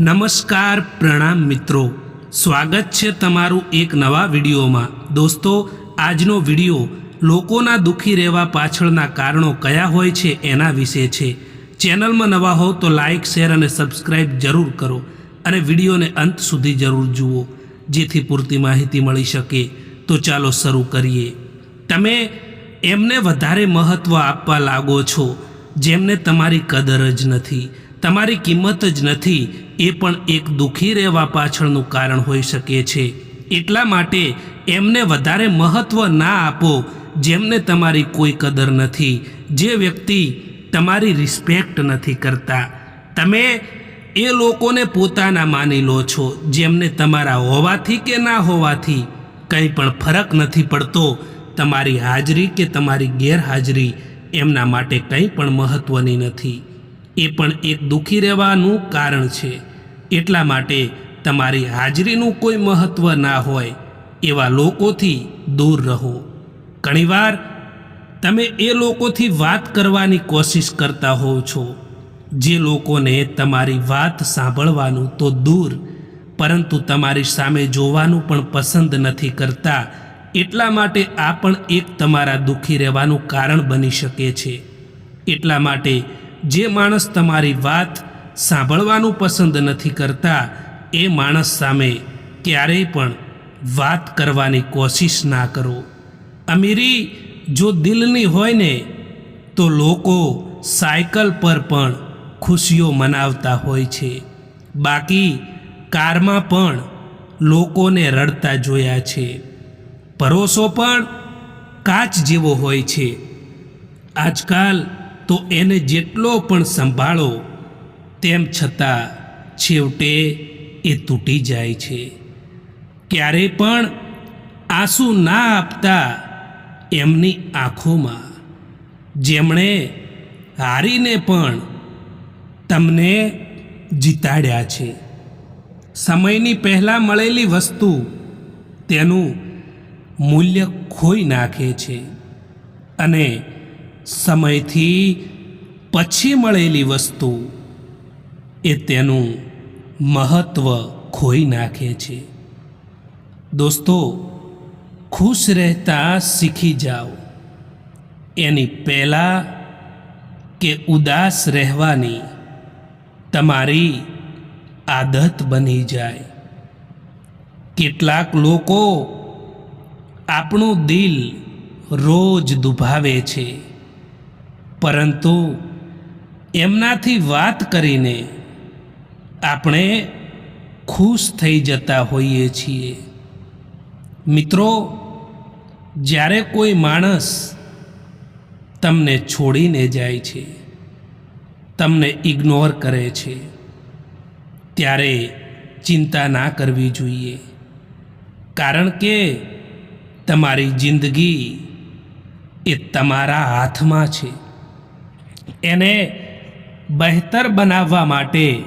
નમસ્કાર પ્રણામ મિત્રો. સ્વાગત છે તમારું એક નવા વિડીયોમાં. દોસ્તો, આજનો વીડિયો લોકોના દુઃખી રહેવા પાછળના કારણો કયા હોય છે એના વિશે છે. ચેનલમાં નવા હો તો લાઇક શેર અને સબસ્ક્રાઇબ જરૂર કરો અને વિડીયોને અંત સુધી જરૂર જુઓ, જેથી પૂરતી માહિતી મળી શકે. તો ચાલો શરૂ કરીએ. તમે એમને વધારે મહત્ત્વ આપવા લાગો છો, જેમને તમારી કદર જ નથી, તમારી કિંમત જ નથી એ પણ એક દુઃખી રહેવા પાછળનું કારણ હોઈ શકે છે. એટલા માટે એમને વધારે મહત્ત્વ ના આપો, જેમને તમારી કોઈ કદર નથી. જે વ્યક્તિ તમારી રિસ્પેક્ટ નથી કરતા. તમે એ લોકોને પોતાના માની લો છો, જેમને તમારા હોવાથી કે ના હોવાથી કંઈ પણ ફરક નથી પડતો. તમારી હાજરી કે તમારી ગેરહાજરી એમના માટે કંઈ પણ મહત્ત્વની નથી. એ પણ એક દુઃખી રહેવાનું કારણ છે. એટલા માટે તમારી હાજરીનું કોઈ મહત્ત્વ ના હોય, એવા લોકોથી દૂર રહો. ઘણીવાર તમે એ લોકોથી વાત કરવાની કોશિશ કરતા હોવ છો, જે લોકોને તમારી વાત સાંભળવાનું તો દૂર, પરંતુ તમારી સામે જોવાનું પણ પસંદ નથી કરતા, એટલા માટે આ પણ એક તમારા દુઃખી રહેવાનું કારણ બની શકે છે. એટલા માટે જે માણસ તમારી વાત સાંભળવાનું પસંદ નથી કરતા એ માણસ સામે ક્યારેય પણ વાત કરવાની કોશિશ ના કરો. અમીરી, જો દિલની હોય ને, તો લોકો સાયકલ પર પણ ખુશીઓ મનાવતા હોય છે. બાકી કારમાં પણ લોકોને રડતા જોયા છે. ભરોસો પણ કાચ જેવો હોય છે. આજકાલ તો એને જેટલો પણ સંભાળો તેમ છતાં છેવટે એ તૂટી જાય છે. ક્યારે પણ આંસુ ના આપતા એમની આંખોમાં જેમણે હારીને પણ તમને જીતાડ્યા છે. સમયની પહેલાં મળેલી વસ્તુ તેનું મૂલ્ય ખોઈ નાખે છે અને સમયથી પછી મળેલી વસ્તુ એ તેનું મહત્ત્વ ખોઈ નાખે છે. દોસ્તો, ખુશ રહેતા શીખી જાઓ. એની પહેલાં કે ઉદાસ રહેવાની તમારી આદત બની જાય. કેટલાક લોકો આપણું દિલ રોજ દુભાવે છે. પરંતુ એમનાથી વાત કરીને આપણે ખુશ થઈ જતા હોઈએ છીએ. મિત્રો, જ્યારે કોઈ માણસ તમને છોડીને જાય છે, તમને ઇગ્નોર કરે છે, ત્યારે ચિંતા ના કરવી જોઈએ. કારણ કે તમારી જિંદગી એ તમારા હાથમાં છે. એને બહેતર બનાવવા માટે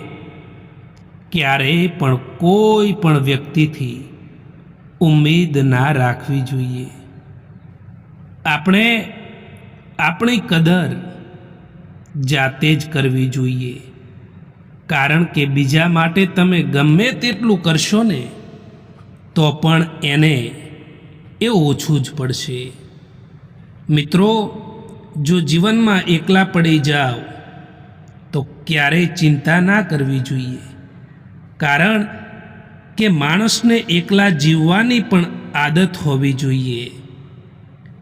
ક્યારેય પણ કોઈ પણ વ્યક્તિથી ઉમ્મીદ ના રાખવી જોઈએ. આપણે આપણી કદર જાતે જ કરવી જોઈએ. કારણ કે બીજા માટે તમે ગમે તેટલું કરશો ને, તો પણ એને એ ઓછું જ પડશે. મિત્રો, જો જીવનમાં એકલા પડી જાઓ, તો ક્યારેય ચિંતા ના કરવી જોઈએ. કારણ કે માણસને એકલા જીવવાની પણ આદત હોવી જોઈએ.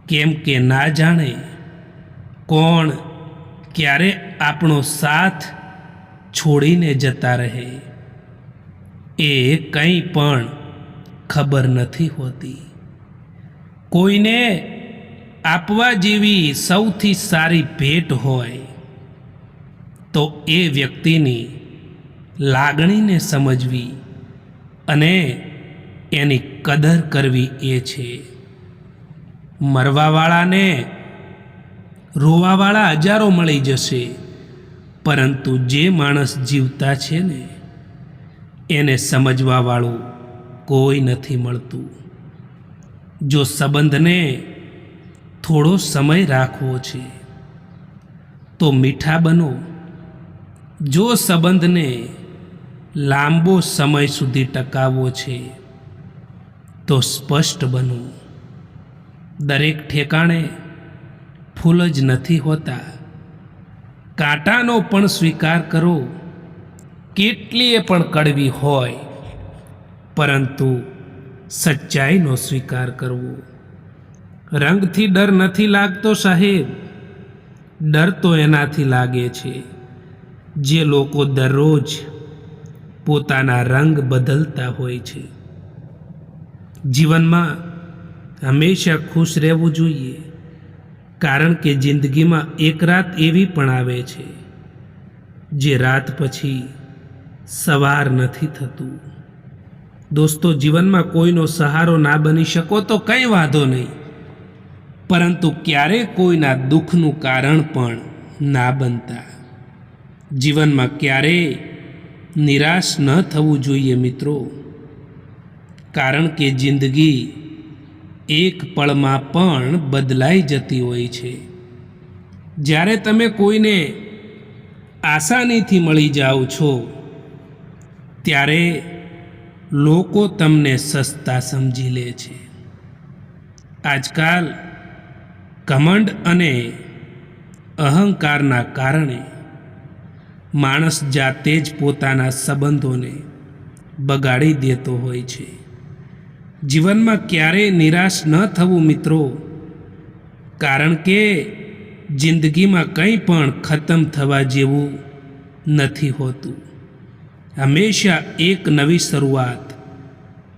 કેમ કે ના જાણે કોણ ક્યારે આપણો સાથ છોડીને જતા રહે એ કંઈ પણ ખબર નથી હોતી. કોઈને આપવા જેવી સૌથી સારી ભેટ હોય તો એ વ્યક્તિની લાગણીને સમજવી અને એની કદર કરવી એ છે. મરવાવાળાને રોવાવાળા હજારો મળી જશે, પરંતુ જે માણસ જીવતા છે ને, એને સમજવાવાળું કોઈ નથી મળતું. જો સંબંધને થોડો સમય રાખવો છે, તો મીઠા બનો. જો સંબંધને લાંબો સમય સુધી ટકાવવો છે. તો સ્પષ્ટ બનવું દરેક ઠેકાણે ફૂલ જ નથી હોતા. કાંટાનો પણ સ્વીકાર કરો. કેટલીય પણ કડવી હોય. પરંતુ સચ્ચાઈનો સ્વીકાર કરવો. રંગથી ડર નથી લાગતો સાહેબ. ડર તો એનાથી લાગે છે. જે લોકો દરરોજ પોતાના રંગ બદલતા હોય છે. જીવનમાં હંમેશા ખુશ રહેવું જોઈએ, કારણ કે જિંદગીમાં એક રાત એવી પણ આવે છે, જે રાત પછી સવાર નથી થતું. દોસ્તો, જીવનમાં કોઈનો સહારો ના બની શકો તો કંઈ વાંધો નહીં, પરંતુ ક્યારેય કોઈના દુઃખનું કારણ પણ ના બનતા. જીવનમાં ક્યારેય નિરાશ ન થવું જોઈએ મિત્રો. કારણ કે જિંદગી એક પળમાં પણ બદલાઈ જતી હોય છે. જ્યારે તમે કોઈને આસાનીથી મળી જાઓ છો, ત્યારે લોકો તમને સસ્તા સમજી લે છે. આજકાલ ઘમંડ અને અહંકારના કારણે માણસ જાતે જ પોતાના સંબંધોને બગાડી દેતો હોય છે. જીવનમાં ક્યારેય નિરાશ ન થવું મિત્રો, કારણ કે જિંદગીમાં કંઈ પણ ખતમ થવા જેવું નથી હોતું. હંમેશા એક નવી શરૂઆત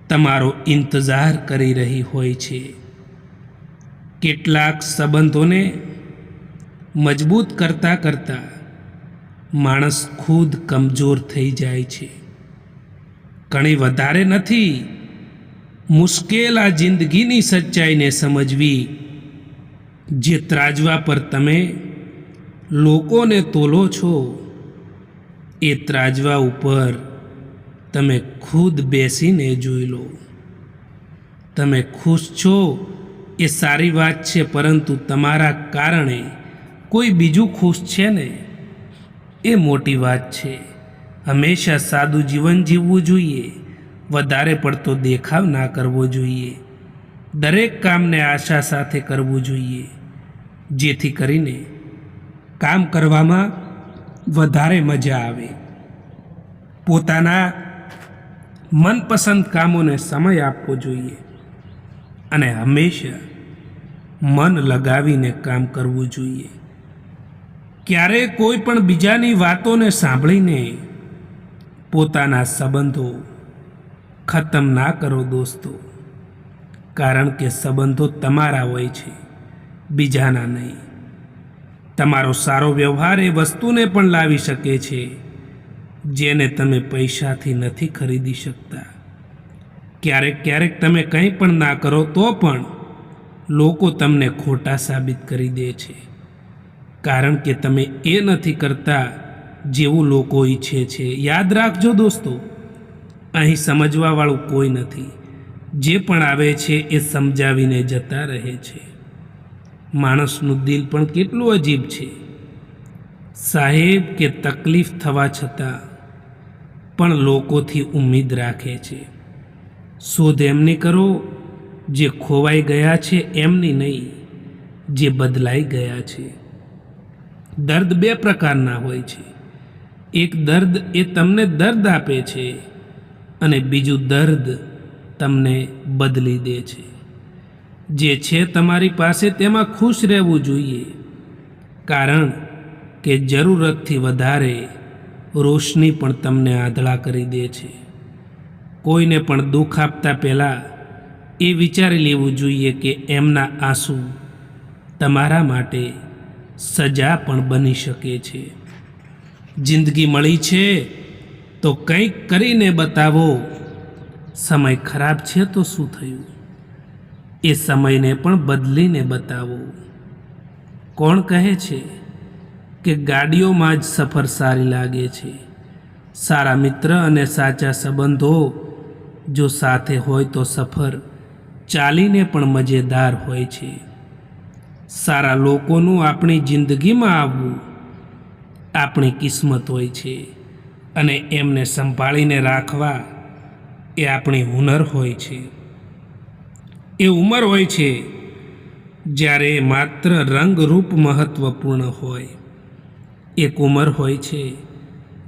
તમારો ઇંતજાર કરી રહી હોય છે. કેટલાક સંબંધોને મજબૂત કરતાં કરતાં માણસ ખુદ કમજોર થઈ જાય છે. ઘણી વધારે નથી, મુશ્કેલ આ જિંદગીની સચ્ચાઈને સમજવી. જે ત્રાજવા પર તમે લોકોને તોલો છો, એ ત્રાજવા ઉપર તમે ખુદ બેસીને જોઈ લો. તમે ખુશ છો, એ સારી વાત છે, પરંતુ તમારા કારણે કોઈ બીજું ખુશ છે ને? એ મોટી વાત છે. હંમેશા સાદું જીવન જીવવું જોઈએ. વધારે પડતો દેખાવ ના કરવો જોઈએ. દરેક કામને આશા સાથે કરવું જોઈએ. જેથી કરીને કામ કરવામાં વધારે મજા આવે. પોતાના મનપસંદ કામોને સમય આપવો જોઈએ. અને હંમેશા મન લગાવીને કામ કરવું જોઈએ. ક્યારેય કોઈ પણ બીજાની વાતોને સાંભળીને પોતાના સંબંધો ખતમ ના કરો દોસ્તો. કારણ કે સંબંધો તમારા હોય છે, બીજાના નહીં. તમારો સારો વ્યવહાર એ વસ્તુને પણ લાવી શકે છે, જેને તમે પૈસાથી નથી ખરીદી શકતા. ક્યારેક ક્યારેક તમે કંઈ પણ ના કરો તો પણ લોકો તમને ખોટા સાબિત કરી દે છે. કારણ કે તમે એ નથી કરતા જેવું લોકો ઈચ્છે છે. યાદ રાખજો દોસ્તો, અહીં સમજવાવાળું કોઈ નથી. જે પણ આવે છે એ સમજાવીને જતા રહે છે. માણસનું દિલ પણ કેટલું અજીબ છે. સાહેબ, કે તકલીફ થવા છતાં પણ લોકોથી ઉમ્મીદ રાખે છે. શોધ એમની કરો, જે ખોવાઈ ગયા છે એમની નહીં, જે બદલાઈ ગયા છે. દર્દ બે પ્રકારના હોય છે. એક દર્દ એ તમને દર્દ આપે છે અને બીજું દર્દ તમને બદલી દે છે. જે છે તમારી પાસે તેમાં ખુશ રહેવું જોઈએ. કારણ કે જરૂરતથી વધારે રોશની પણ તમને આધળા કરી દે છે. કોઈને પણ દુઃખ આપતા પહેલાં એ વિચારી લેવું જોઈએ કે એમના આંસુ તમારા માટે સજા પણ બની શકે છે. જિંદગી મળી છે તો કંઈક કરીને બતાવો. સમય ખરાબ છે તો શું થયું? એ સમયને પણ બદલીને બતાવો. કોણ કહે છે કે ગાડીઓમાં જ સફર સારી લાગે છે? સારા મિત્ર અને સાચા સંબંધો જો સાથે હોય તો સફર ચાલીને પણ મજેદાર હોય છે. સારા લોકોનું આપણી જિંદગીમાં આવવું આપણી કિસ્મત હોય છે અને એમને સંભાળીને રાખવા એ આપણી હુનર હોય છે. એ ઉંમર હોય છે જ્યારે માત્ર રંગરૂપ મહત્વપૂર્ણ હોય. એક ઉંમર હોય છે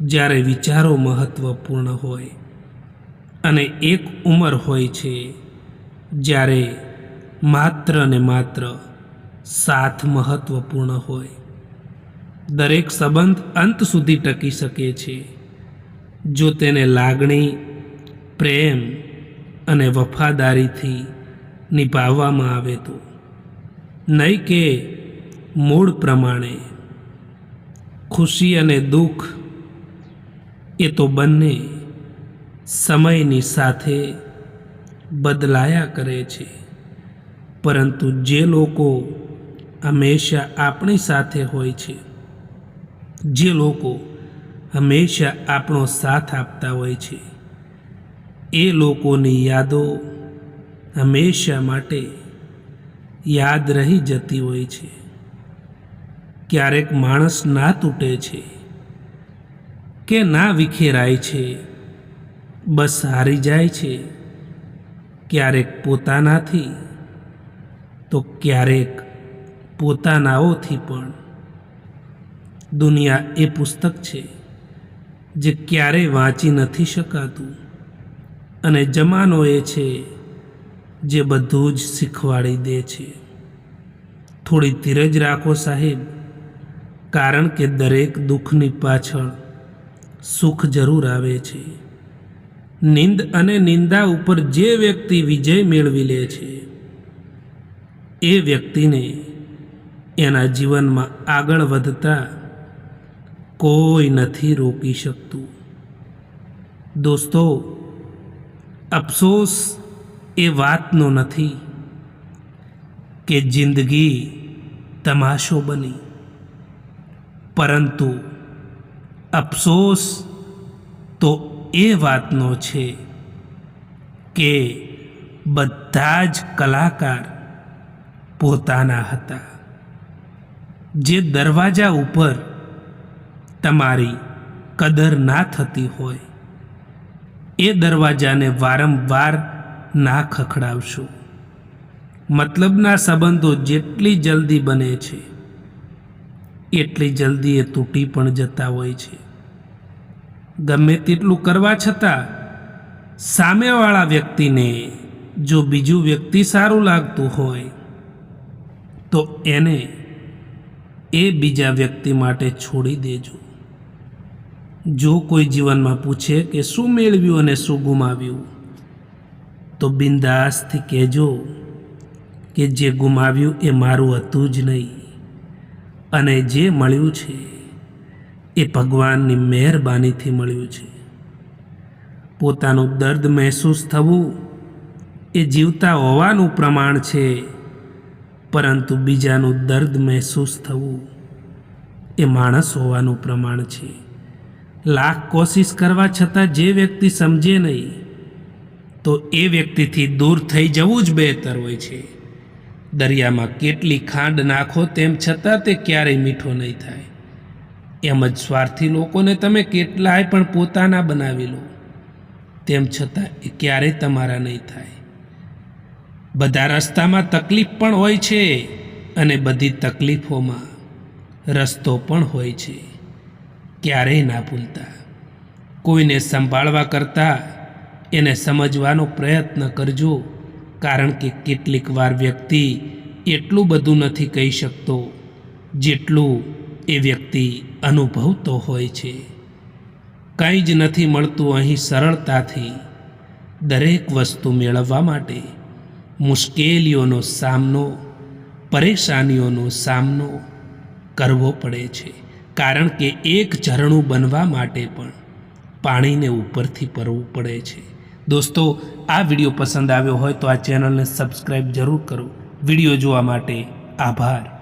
જ્યારે વિચારો મહત્વપૂર્ણ હોય અને એક ઉંમર હોય છે જ્યારે માત્ર ને માત્ર સાથ મહત્વપૂર્ણ હોય. દરેક સંબંધ અંત સુધી ટકી શકે છે. જો તેને લાગણી, પ્રેમ અને વફાદારીથી નિભાવવામાં આવે તો. નહીં કે મૂળ પ્રમાણે. ખુશી અને દુઃખ એ તો બંને સમયની સાથે બદલાયા કરે છે. પરંતુ જે લોકો હંમેશા આપણી સાથે હોય છે. જે લોકો હંમેશા આપણો સાથ આપતા હોય છે. એ લોકોની યાદો હંમેશા માટે યાદ રહી જતી હોય છે. ક્યારેક માણસ ના તૂટે છે કે ના વિખેરાય છે. બસ હારી જાય છે. ક્યારેક પોતાનાથી તો ક્યારેક પોતાનાઓથી પણ. દુનિયા એ પુસ્તક છે, જે ક્યારેય વાંચી નથી શકાતું. અને જમાનો એ છે, જે બધું જ શીખવાડી દે છે. થોડી ધીરજ રાખો સાહેબ, કારણ કે દરેક દુઃખની પાછળ સુખ જરૂર આવે છે. નિંદ અને નિંદા ઉપર જે વ્યક્તિ વિજય મેળવી લે છે, એ વ્યક્તિને એના જીવનમાં આગળ વધતા કોઈ નથી રોકી શકતું. દોસ્તો, અફસોસ એ વાતનો નથી કે જિંદગી તમાશો બની. પરંતુ અફસોસ તો એ વાતનો છે કે બધા જ કલાકાર પોતાના હતા. જે દરવાજા ઉપર તમારી કદર ના થતી હોય, એ દરવાજાને વારંવાર ના ખખડાવશો. મતલબના સંબંધો જેટલી જલ્દી બને છે, એટલી જલ્દી એ તૂટી પણ જતા હોય છે. ગમે તેટલું કરવા છતાં, સામેવાળા વ્યક્તિને જો બીજું વ્યક્તિ સારું લાગતું હોય, તો એને એ બીજા વ્યક્તિ માટે છોડી દેજો. જો કોઈ જીવનમાં પૂછે કે શું મેળવ્યું અને શું ગુમાવ્યું, તો બિંદાસથી કહેજો કે જે ગુમાવ્યું એ મારું હતું જ નહીં અને જે મળ્યું છે એ ભગવાનની મહેરબાનીથી મળ્યું છે. પોતાનું દર્દ મહેસૂસ થવું એ જીવતા હોવાનું પ્રમાણ છે. પરંતુ બીજાનું દર્દ મહેસૂસ થવું એ માણસ હોવાનું પ્રમાણ છે. લાખ કોશિશ કરવા છતાં જે વ્યક્તિ સમજે નહીં, તો એ વ્યક્તિથી દૂર થઈ જવું જ બહેતર હોય છે. દરિયામાં કેટલી ખાંડ નાખો તેમ છતાં તે ક્યારેય મીઠો નહીં થાય. એમ જ સ્વાર્થી લોકોને તમે કેટલાય પણ પોતાના બનાવી લો, તેમ છતાં એ ક્યારેય તમારા નહીં થાય. બધા રસ્તામાં તકલીફ પણ હોય છે અને બધી તકલીફોમાં રસ્તો પણ હોય છે. ક્યારેય ના ભૂલતા. કોઈને સંભાળવા કરતાં એને સમજવાનો પ્રયત્ન કરજો, કારણ કે કેટલીક વાર વ્યક્તિ એટલું બધું નથી કહી શકતો જેટલું એ વ્યક્તિ અનુભવતો હોય છે. કંઈ જ નથી મળતું અહીં સરળતાથી દરેક વસ્તુ મેળવવા માટે. મુશ્કેલીઓનો સામનો, પરેશાનીઓનો સામનો કરવો પડે છે. કારણ કે એક ઝરણું બનવા માટે પણ પાણીને ઉપરથી પરવું પડે છે. દોસ્તો, આ વીડિયો પસંદ આવ્યો હોય તો આ ચેનલને સબસ્ક્રાઈબ જરૂર કરો. વીડિયો જોવા માટે આભાર.